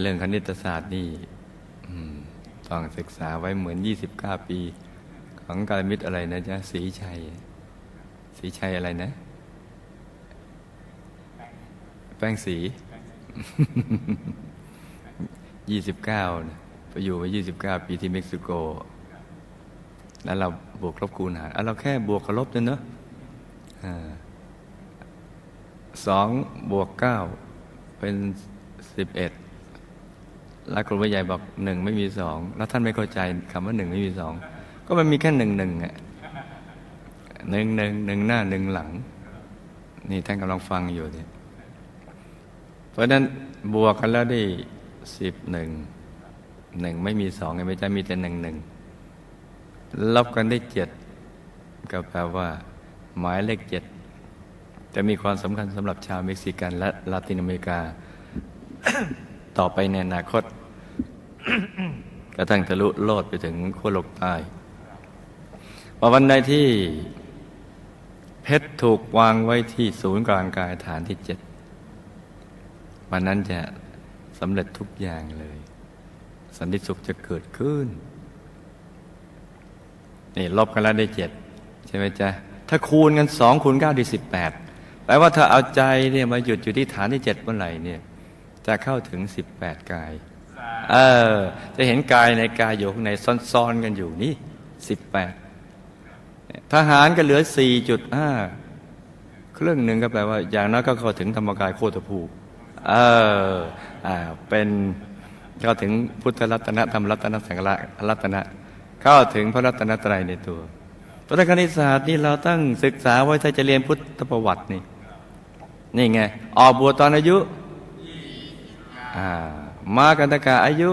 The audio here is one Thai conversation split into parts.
เรื่องคณิตศาสตร์นี่ต้องศึกษาไว้เหมือน 29 ปี ของการมิตรอะไรนะจ๊ะสีชัย สีชัยอะไรนะ แป้งสี 29นะไปอยู่มา 29 ปีที่เม็กซิโก แล้วเราบวกลบคูณหารอะเราแค่บวกกับลบเนี่ยเนอะสองบวกเก้าเป็นสิบเอ็ด แล้วครูผู้ใหญ่บอกหนึ่งไม่มีสองแล้วท่านไม่เข้าใจคำว่าหนึ่งไม่มีสองก็มันมีแค่หนึ่งหนึ่งอะหนึ่งหนึ่งหนึ่งหน้าหนึ่งหลัง นี่ท่านกำลังฟังอยู่เนี่ยเพราะฉะนั้นบวกกันแล้วได้สิบหนึ่งหนึ่งไม่มีสองไงไม่ใช่มีแต่หนึ่งหนึ่งลบกันได้เจ็ดก็แปลว่า หมายเลขเจ็ดจะมีความสำคัญสำหรับชาวเม็กซิกันและลาตินอเมริกา ต่อไปในอนาคต กระทั่งทะลุโลดไปถึงขั้วโลกใต้พอวันใดที่เพชรถูกวางไว้ที่ศูนย์กลางกายฐานที่เจ็ดวันนั้นจะสำเร็จทุกอย่างเลย สันติสุขจะเกิดขึ้น นี่ลบกันแล้วได้เจ็ดใช่ไหมจ๊ะ ถ้าคูณกันสองคูณเก้าได้สิบแปดแปลว่าถ้าเอาใจเนี่ยมาหยุดอยู่ที่ฐานที่เจ็ดเมื่อไหร่เนี่ย จะเข้าถึงสิบแปดกาย เออ จะเห็นกายในกายอยู่ข้างในซ้อนๆกันอยู่นี่สิบแปดทหารก็เหลือสี่จุดห้าครึ่งหนึ่งก็แปลว่า อย่างน้อยก็เข้าถึงธรรมกายโคตรภูเอออ่าเป็นเข้าถึงพุทธรัตนะธรรมรัตนะสังฆรัตนะ เข้าถึงพระรัตนตรัยในตัวพระคณิตศาสตร์นี่เราตั้งศึกษาไว้ถ้าจะเรียนพุทธประวัตินี่ นี่ไง ออกบวชตอนอายุอ่า มากันตกาอายุ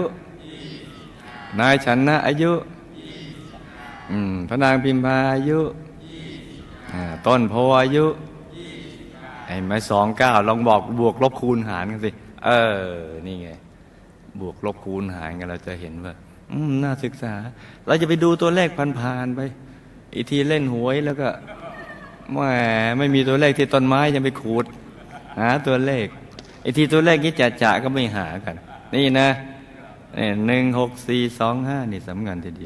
นายฉันนะอายุพระนางพิมพาอายุ ต้นโพอายุไอ้ไม้สองเก้าลองบอกบวกลบคูณหารกันสิ เออ นี่ไง บวกลบคูณหารกันเราจะเห็นว่าอืมน่าศึกษา เราจะไปดูตัวเลขพันๆไป อีทีเล่นหวยแล้วก็แหมไม่มีตัวเลขที่ต้นไม้ยังไปขูดหาตัวเลข ไอ้ทีตัวเลขนี้จะจะก็ไม่หากัน นี่นะหนึ่งหกสี่สองห้านี่สำคัญทีเดียว